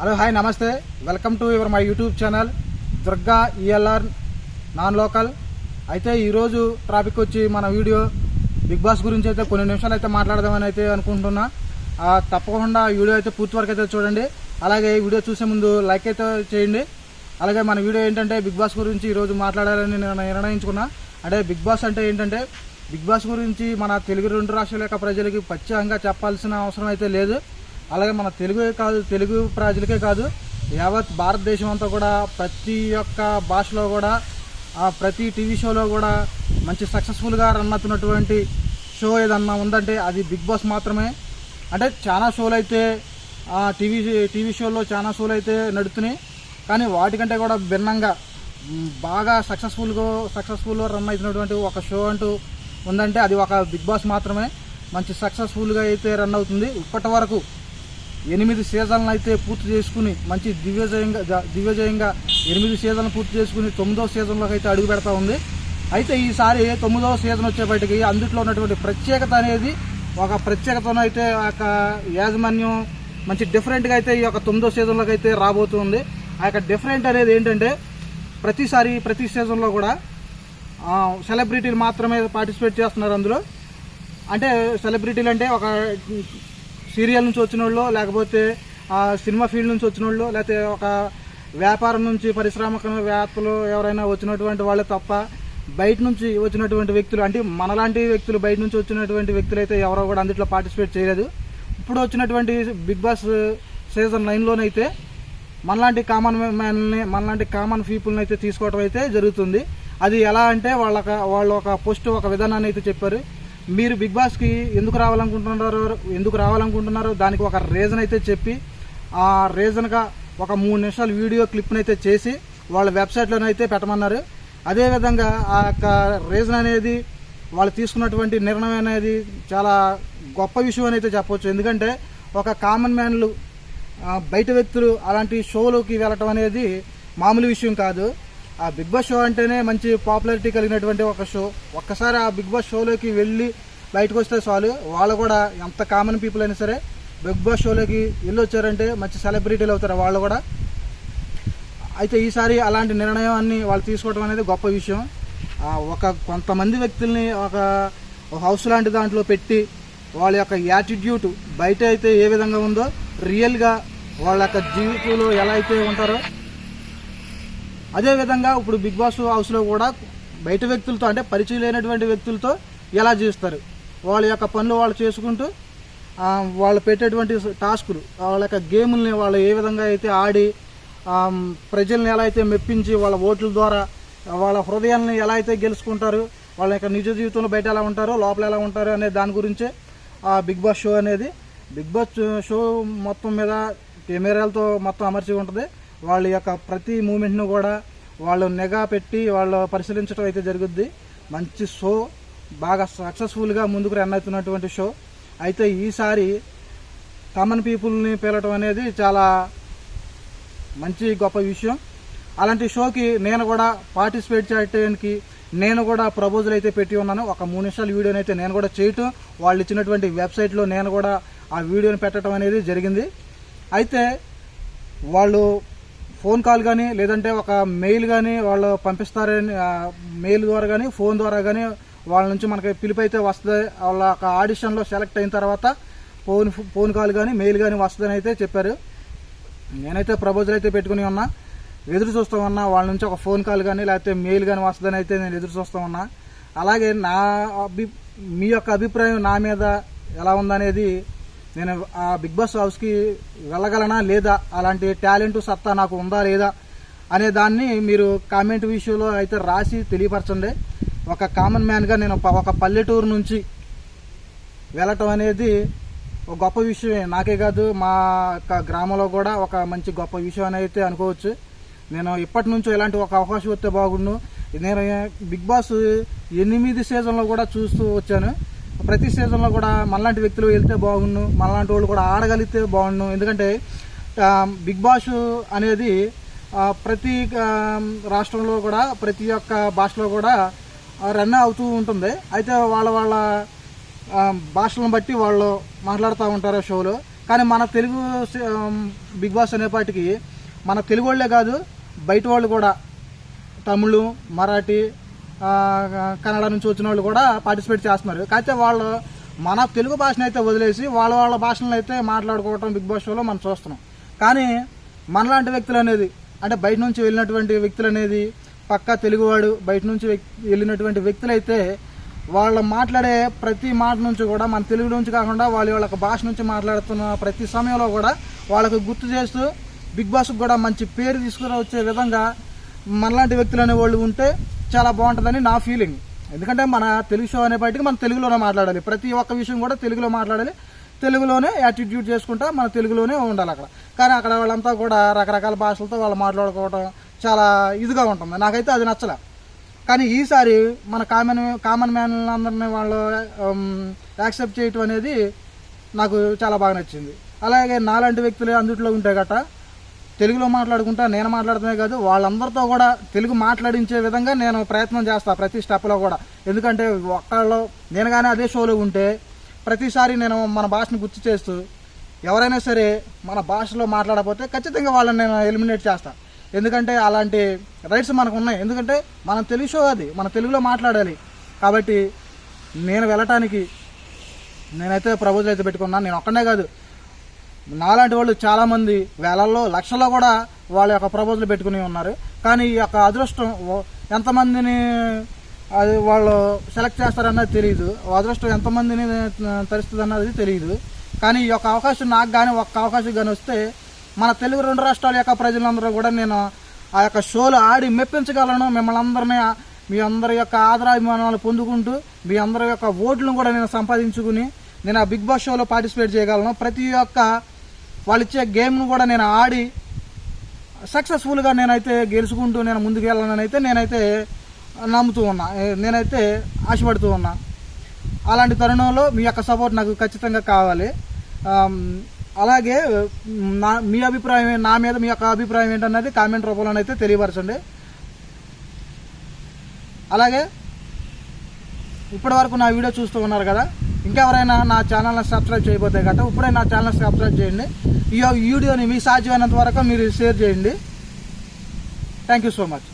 Hello hi నమస్తే. Welcome to your my YouTube channel Durga ELR non local అయితే ఈరోజు traffic వచ్చి మన వీడియో బిగ్ బాస్ గురించి అయితే కొన్ని నిమిషాలు అయితే మాట్లాడదామని అయితే అనుకుంటున్నా. తప్పకుండా వీడియో అయితే పూర్తి వరకు అయితే చూడండి. అలాగే ఈ వీడియో చూసే ముందు లైక్ అయితే చేయండి. అలాగే మన వీడియో ఏంటంటే బిగ్ బాస్ గురించి ఈరోజు మాట్లాడాలని నేను నిర్ణయించుకున్నా. అంటే బిగ్ బాస్ అంటే ఏంటంటే బిగ్ బాస్ గురించి మన తెలుగు రెండు రాష్ట్రాల యొక్క ప్రజలకి ప్రత్యేకంగా చెప్పాల్సిన అవసరం అయితే లేదు. అలాగే మన తెలుగే కాదు తెలుగు ప్రజలకే కాదు యావత్ భారతదేశం అంతా కూడా ప్రతి ఒక్క భాషలో కూడా ప్రతి టీవీ షోలో కూడా మంచి సక్సెస్ఫుల్గా రన్ అవుతున్నటువంటి షో ఏదన్నా ఉందంటే అది బిగ్ బాస్ మాత్రమే. అంటే చాలా షోలు అయితే ఆ టీవీ టీవీ షోల్లో చాలా షోలు అయితే నడుస్తున్నాయి కానీ వాటికంటే కూడా భిన్నంగా బాగా సక్సెస్ఫుల్గా సక్సెస్ఫుల్గా రన్ అవుతున్నటువంటి ఒక షో అంటూ ఉందంటే అది ఒక బిగ్ బాస్ మాత్రమే. మంచి సక్సెస్ఫుల్గా అయితే రన్ అవుతుంది. ఇప్పటి వరకు ఎనిమిది సీజన్లు అయితే పూర్తి చేసుకుని మంచి దివ్యజయంగా దివ్యజయంగా ఎనిమిది సీజన్లు పూర్తి చేసుకుని తొమ్మిదో సీజన్లోకి అయితే అడుగు పెడతా ఉంది. అయితే ఈసారి తొమ్మిదవ సీజన్ వచ్చేపటికి అందుట్లో ఉన్నటువంటి ప్రత్యేకత అనేది ఒక ప్రత్యేకతను అయితే ఆ యొక్క యాజమాన్యం మంచి డిఫరెంట్గా అయితే ఈ యొక్క తొమ్మిదో సీజన్లోకి అయితే రాబోతుంది. ఆ యొక్క డిఫరెంట్ అనేది ఏంటంటే ప్రతిసారి ప్రతి సీజన్లో కూడా సెలబ్రిటీలు మాత్రమే పార్టిసిపేట్ చేస్తున్నారు అందులో. అంటే సెలబ్రిటీలు అంటే ఒక సీరియల్ నుంచి వచ్చిన వాళ్ళు లేకపోతే సినిమా ఫీల్డ్ నుంచి వచ్చిన వాళ్ళు లేకపోతే ఒక వ్యాపారం నుంచి పారిశ్రామికవేత్తలు ఎవరైనా వచ్చినటువంటి వాళ్ళే తప్ప బయట నుంచి వచ్చినటువంటి వ్యక్తులు అంటే మనలాంటి వ్యక్తులు బయట నుంచి వచ్చినటువంటి వ్యక్తులు అయితే ఎవరో కూడా అందులో పార్టిసిపేట్ చేయలేదు. ఇప్పుడు వచ్చినటువంటి బిగ్ బాస్ సీజన్ నైన్లోనైతే మనలాంటి కామన్ మ్యాన్ని మనలాంటి కామన్ పీపుల్ని అయితే తీసుకోవడం అయితే జరుగుతుంది. అది ఎలా అంటే వాళ్ళ వాళ్ళు ఒక పోస్ట్ ఒక విధానాన్ని అయితే చెప్పారు. మీరు బిగ్ బాస్కి ఎందుకు రావాలనుకుంటున్నారో ఎందుకు రావాలనుకుంటున్నారో దానికి ఒక రీజన్ అయితే చెప్పి ఆ రీజన్గా ఒక మూడు నిమిషాల వీడియో క్లిప్ని అయితే చేసి వాళ్ళ వెబ్సైట్లోనైతే పెట్టమన్నారు. అదేవిధంగా ఆ యొక్క రీజన్ అనేది వాళ్ళు తీసుకున్నటువంటి నిర్ణయం అనేది చాలా గొప్ప విషయం అని అయితే చెప్పవచ్చు ఎందుకంటే ఒక కామన్ మ్యాన్లు బయట వ్యక్తులు అలాంటి షోలోకి వెళ్ళటం అనేది మామూలు విషయం కాదు. ఆ బిగ్ బాస్ షో అంటేనే మంచి పాపులారిటీ కలిగినటువంటి ఒక షో. ఒక్కసారి ఆ బిగ్ బాస్ షోలోకి వెళ్ళి బయటకు వస్తే చాలు. వాళ్ళు కూడా ఎంత కామన్ పీపుల్ అయినా సరే బిగ్ బాస్ షోలోకి వెళ్ళి వచ్చారంటే మంచి సెలబ్రిటీలు అవుతారు వాళ్ళు కూడా. అయితే ఈసారి అలాంటి నిర్ణయాన్ని వాళ్ళు తీసుకోవడం అనేది గొప్ప విషయం. ఒక కొంతమంది వ్యక్తుల్ని ఒక ఒక హౌస్ లాంటి దాంట్లో పెట్టి వాళ్ళ యొక్క యాటిట్యూడ్ బయట అయితే ఏ విధంగా ఉందో రియల్గా వాళ్ళ యొక్క జీవితంలో ఎలా అయితే ఉంటారో అదేవిధంగా ఇప్పుడు బిగ్ బాస్ హౌస్లో కూడా బయట వ్యక్తులతో అంటే పరిచయం లేనటువంటి వ్యక్తులతో ఎలా జీవిస్తారు వాళ్ళ యొక్క పనులు వాళ్ళు చేసుకుంటూ వాళ్ళు పెట్టేటువంటి టాస్కులు వాళ్ళ యొక్క గేముల్ని వాళ్ళు ఏ విధంగా అయితే ఆడి ప్రజల్ని ఎలా అయితే మెప్పించి వాళ్ళ ఓట్ల ద్వారా వాళ్ళ హృదయాల్ని ఎలా అయితే గెలుచుకుంటారు వాళ్ళ యొక్క నిజ జీవితంలో బయట ఎలా ఉంటారో లోపల ఎలా ఉంటారు అనే దాని గురించే ఆ బిగ్ బాస్ షో అనేది. బిగ్ బాస్ షో మొత్తం మీద కెమెరాలతో మొత్తం అమర్చి ఉంటుంది. వాళ్ళ యొక్క ప్రతి మూమెంట్ను కూడా వాళ్ళు నిఘా పెట్టి వాళ్ళు పరిశీలించడం అయితే జరుగుద్ది. మంచి షో బాగా సక్సెస్ఫుల్గా ముందుకు రన్ అవుతున్నటువంటి షో. అయితే ఈసారి కామన్ పీపుల్ని పేలటం అనేది చాలా మంచి గొప్ప విషయం. అలాంటి షోకి నేను కూడా పార్టిసిపేట్ చేయడానికి నేను కూడా ప్రపోజల్ అయితే పెట్టి ఉన్నాను. ఒక మూడు నిమిషాల వీడియోని అయితే నేను కూడా చేయటం వాళ్ళు ఇచ్చినటువంటి వెబ్సైట్లో నేను కూడా ఆ వీడియోని పెట్టడం అనేది జరిగింది. అయితే వాళ్ళు ఫోన్ కాల్ కానీ లేదంటే ఒక మెయిల్ కానీ వాళ్ళు పంపిస్తారని మెయిల్ ద్వారా కానీ ఫోన్ ద్వారా కానీ వాళ్ళ నుంచి మనకి పిలుపు అయితే వస్తుంది. వాళ్ళ ఒక ఆడిషన్లో సెలెక్ట్ అయిన తర్వాత ఫోన్ ఫోన్ కాల్ కానీ మెయిల్ కానీ వస్తుందని అయితే చెప్పారు. నేనైతే ప్రపోజల్ అయితే పెట్టుకుని ఉన్నా. ఎదురు చూస్తూ ఉన్నా. వాళ్ళ నుంచి ఒక ఫోన్ కాల్ కానీ లేకపోతే మెయిల్ కానీ వస్తుందని అయితే నేను ఎదురు చూస్తూ ఉన్నా. అలాగే నా అభి మీ యొక్క అభిప్రాయం నా మీద ఎలా ఉందనేది నేను ఆ బిగ్ బాస్ హౌస్కి వెళ్ళగలనా లేదా? అలాంటి టాలెంట్ సత్తా నాకు ఉందా లేదా? అనే దాన్ని మీరు కామెంట్ విషయంలో అయితే రాసి తెలియపరచండి. ఒక కామన్ మ్యాన్గా నేను ప- ఒక పల్లెటూరు నుంచి వెళ్ళటం అనేది ఒక గొప్ప విషయమే. నాకే కాదు మా యొక్క గ్రామంలో కూడా ఒక మంచి గొప్ప విషయం అని అయితే అనుకోవచ్చు. నేను ఇప్పటి నుంచో ఇలాంటి ఒక అవకాశం వస్తే బాగుండు. నేను బిగ్ బాస్ ఎనిమిది సీజన్లో కూడా చూస్తూ వచ్చాను. ప్రతి సీజన్లో కూడా మనలాంటి వ్యక్తులు వెళ్తే బాగుండు మనలాంటి వాళ్ళు కూడా ఆడగలిగితే బాగుండు. ఎందుకంటే బిగ్ బాస్ అనేది ప్రతి రాష్ట్రంలో కూడా ప్రతి ఒక్క భాషలో కూడా రన్ అవుతూ ఉంటుంది. అయితే వాళ్ళ వాళ్ళ భాషలను బట్టి వాళ్ళు మాట్లాడుతూ ఉంటారు షోలో. కానీ మన తెలుగు బిగ్ బాస్ అనేపాటికి మన తెలుగు వాళ్ళే కాదు బయట వాళ్ళు కూడా. తమిళం మరాఠీ కన్నడ నుంచి వచ్చిన వాళ్ళు కూడా పార్టిసిపేట్ చేస్తున్నారు. కాకపోతే వాళ్ళు మన తెలుగు భాషను అయితే వదిలేసి వాళ్ళ వాళ్ళ భాషలను అయితే మాట్లాడుకోవటం బిగ్ బాస్ షోలో మనం చూస్తున్నాం. కానీ మనలాంటి వ్యక్తులు అనేది అంటే బయట నుంచి వెళ్ళినటువంటి వ్యక్తులు అనేది పక్కా తెలుగువాడు బయట నుంచి వెళ్ళినటువంటి వ్యక్తులు అయితే వాళ్ళు మాట్లాడే ప్రతి మాట నుంచి కూడా మన తెలుగు నుంచి కాకుండా వాళ్ళ వాళ్ళ భాష నుంచి మాట్లాడుతున్న ప్రతి సమయంలో కూడా వాళ్ళకు గుర్తు చేస్తూ బిగ్ బాస్కి కూడా మంచి పేరు తీసుకుని వచ్చే విధంగా మనలాంటి వ్యక్తులు అనే వాళ్ళు ఉంటే చాలా బాగుంటుందని నా ఫీలింగ్ ఎందుకంటే మన తెలుగు షో అనే బయటికి మనం తెలుగులోనే మాట్లాడాలి. ప్రతి ఒక్క విషయం కూడా తెలుగులో మాట్లాడాలి. తెలుగులోనే యాటిట్యూడ్ చేసుకుంటా మన తెలుగులోనే ఉండాలి అక్కడ. కానీ అక్కడ వాళ్ళంతా కూడా రకరకాల భాషలతో వాళ్ళు మాట్లాడుకోవడం చాలా ఇదిగా ఉంటుంది. నాకైతే అది నచ్చలే. కానీ ఈసారి మన కామన్ కామన్ మ్యాన్ అందరినీ వాళ్ళు యాక్సెప్ట్ చేయటం అనేది నాకు చాలా బాగా నచ్చింది. అలాగే నాలాంటి వ్యక్తులు అందుట్లో ఉంటే గట్ట తెలుగులో మాట్లాడుకుంటా నేను మాట్లాడటమే కాదు వాళ్ళందరితో కూడా తెలుగు మాట్లాడించే విధంగా నేను ప్రయత్నం చేస్తా ప్రతి స్టెప్లో కూడా. ఎందుకంటే ఒక్కళ్ళు నేను కానీ అదే షోలో ఉంటే ప్రతిసారి నేను మన భాషను గుర్తు చేస్తూ ఎవరైనా సరే మన భాషలో మాట్లాడకపోతే ఖచ్చితంగా వాళ్ళని నేను ఎలిమినేట్ చేస్తా. ఎందుకంటే అలాంటి రైట్స్ మనకు ఉన్నాయి. ఎందుకంటే మనం తెలుగు షో అది మన తెలుగులో మాట్లాడాలి. కాబట్టి నేను వెళ్ళటానికి నేనైతే ప్రపోజల్ అయితే పెట్టుకున్నాను నేను ఒక్కనే కాదు నాలాంటి వాళ్ళు చాలామంది వేలల్లో లక్షల్లో కూడా వాళ్ళ యొక్క ప్రపోజల్ పెట్టుకుని ఉన్నారు. కానీ ఈ యొక్క అదృష్టం ఎంతమందిని అది వాళ్ళు సెలెక్ట్ చేస్తారన్నది తెలియదు అదృష్టం ఎంతమందిని తరుస్తుంది అన్నది తెలియదు కానీ ఈ యొక్క అవకాశం నాకు కానీ ఒక్క అవకాశం కానీ వస్తే మన తెలుగు రెండు రాష్ట్రాల యొక్క ప్రజలందరూ కూడా నేను ఆ యొక్క షోలు ఆడి మెప్పించగలను. మిమ్మల్ని అందరినీ మీ అందరి యొక్క ఆదరాభిమానాలు పొందుకుంటూ మీ అందరి యొక్క ఓట్లను కూడా నేను సంపాదించుకుని నేను ఆ బిగ్ బాస్ షోలో పార్టిసిపేట్ చేయగలను. ప్రతి ఒక్క వాళ్ళు ఇచ్చే గేమ్ను కూడా నేను ఆడి సక్సెస్ఫుల్గా నేనైతే గెలుచుకుంటూ నేను ముందుకు వెళ్ళాలని అయితే నేనైతే నమ్ముతూ ఉన్నా. నేనైతే ఆశపడుతూ ఉన్నా. అలాంటి తరుణంలో మీ యొక్క సపోర్ట్ నాకు ఖచ్చితంగా కావాలి. అలాగే నా మీ అభిప్రాయం నా మీద మీ యొక్క అభిప్రాయం ఏంటన్నది కామెంట్ రూపంలో అయితే తెలియపరచండి. అలాగే ఇప్పటివరకు నా వీడియో చూస్తూ ఉన్నారు కదా? ఇంకెవరైనా నా ఛానల్ని సబ్స్క్రైబ్ చేయబోతే గట ఇప్పుడే నా ఛానల్ సబ్స్క్రైబ్ చేయండి. ఈ యొక్క వీడియోని మీ సాధ్యమైనంత వరకు మీరు షేర్ చేయండి. Thank you so much